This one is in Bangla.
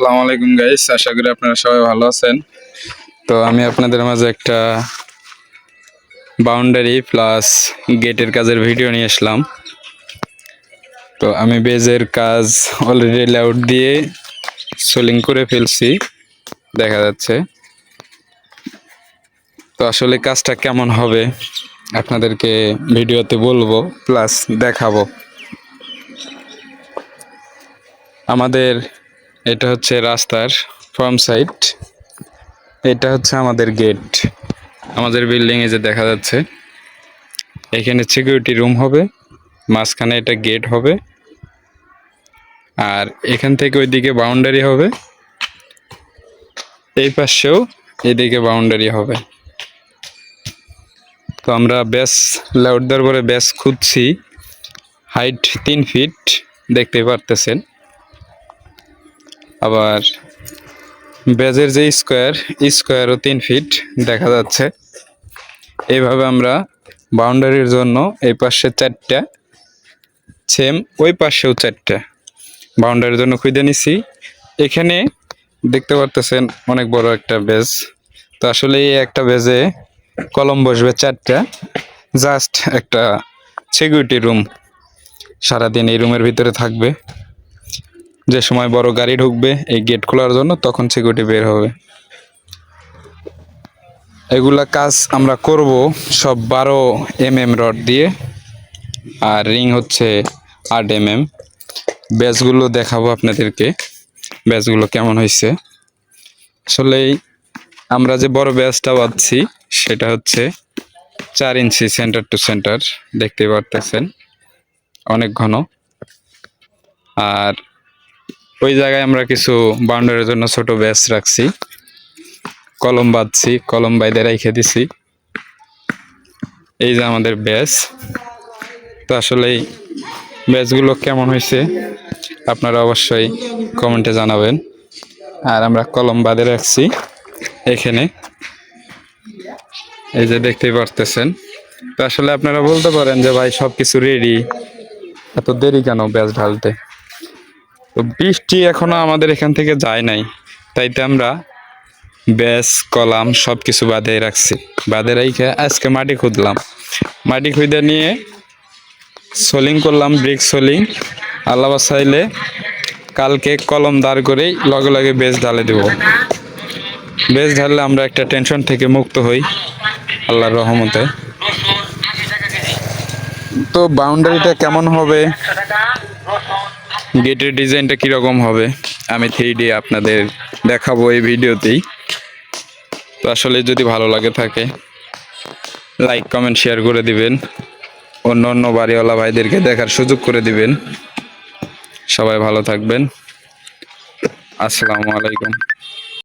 আসসালামু আলাইকুম গাইস আশা করি আপনারা সবাই ভালো আছেন। তো আমি আপনাদের মাঝে একটা বাউন্ডারি প্লাস গেটের কাজের ভিডিও নিয়ে আসলাম। তো আমি বেজের কাজ অলরেডি লেআউট দিয়ে সোলিং করে ফেলছি, দেখা যাচ্ছে। তো আসলে কাজটা কেমন হবে, আপনাদেরকে ভিডিওতে বলব প্লাস দেখাবো। আমাদের এটা হচ্ছে রাস্তার ফ্রম সাইড এটা হচ্ছে আমাদের গেট আমাদের বিল্ডিং এ যে দেখা যাচ্ছে, এখানে সিকিউরিটি রুম হবে, মাঝখানে এটা গেট হবে, আর এখান থেকে ওইদিকে বাউন্ডারি হবে, এই পাশেও এদিকে বাউন্ডারি হবে। তো আমরা ব্যাস লাউট দেওয়ার পরে ব্যাস খুঁজছি হাইট তিন ফিট দেখতে পারতেছেন। আবার ব্যাজের যে স্কোয়ার স্কোয়ারও তিন ফিট দেখা যাচ্ছে। এইভাবে আমরা বাউন্ডারির জন্য এই পাশে চারটা সেম ওই পাশেও চারটা বাউন্ডারির জন্য খুঁজে নিছি। এখানে দেখতে পারতেছেন অনেক বড় একটা বেজ তো আসলে এই একটা বেজে কলম বসবে চারটা। জাস্ট একটা সিকিউরিটি রুম সারাদিন এই রুমের ভিতরে থাকবে। যে সময় বড় গাড়ি ঢুকবে এই গেট খোলার জন্য, তখন সিকিউরিটি বের হবে। এগুলা কাজ আমরা করব সব বারো এম এম রড দিয়ে, আর রিং হচ্ছে আট এম এম ব্যাচগুলো দেখাবো আপনাদেরকে, ব্যাচগুলো কেমন হয়েছে আসলে আমরা যে বড় ব্যাচটা পাচ্ছি সেটা হচ্ছে চার ইঞ্চি সেন্টার টু সেন্টার দেখতে পারতেছেন? অনেক ঘন। আর ওই জায়গায় আমরা কিছু বাউন্ডারির জন্য ছোট ব্যাস রাখছি। কলম বাঁধছি, কলম বাইদে রেখে দিছি। এই যে আমাদের ব্যাস। তো আসলে ব্যাচগুলো কেমন হয়েছে আপনারা অবশ্যই কমেন্টে জানাবেন। আর আমরা কলম বাঁধে রাখছি এখানে। এই যে দেখতেই পারতেছেন। তো আসলে আপনারা বলতে পারেন যে ভাই সব কিছু রেডি এত দেরি কেন ব্যাস ঢালতে? তো বৃষ্টি এখনও আমাদের এখান থেকে যায় নাই। তাইতে আমরা ব্যাস, কলাম সব কিছু বাঁধে রাখছি। বাঁধে রেখে আজকে মাটি খুঁদলাম। মাটি খুঁজে নিয়ে সোলিং করলাম, ব্রিক সোলিং। আল্লাহ চাইলে কালকে কলম দাঁড় করেই লগে লগে বেশ ঢালে দেব। বেশ ঢাললে আমরা একটা টেনশন থেকে মুক্ত হই আল্লাহর রহমতে। তো বাউন্ডারিটা কেমন হবে? গেটের ডিজাইনটা কীরকম হবে? আমি থ্রি ডি আপনাদের দেখাবো এই ভিডিওতেই। তো আসলে যদি ভালো লাগে থাকে লাইক কমেন্ট শেয়ার করে দিবেন। অন্য অন্য বাড়িওয়ালা ভাইদেরকে দেখার সুযোগ করে দিবেন। সবাই ভালো থাকবেন। আসসালামু আলাইকুম।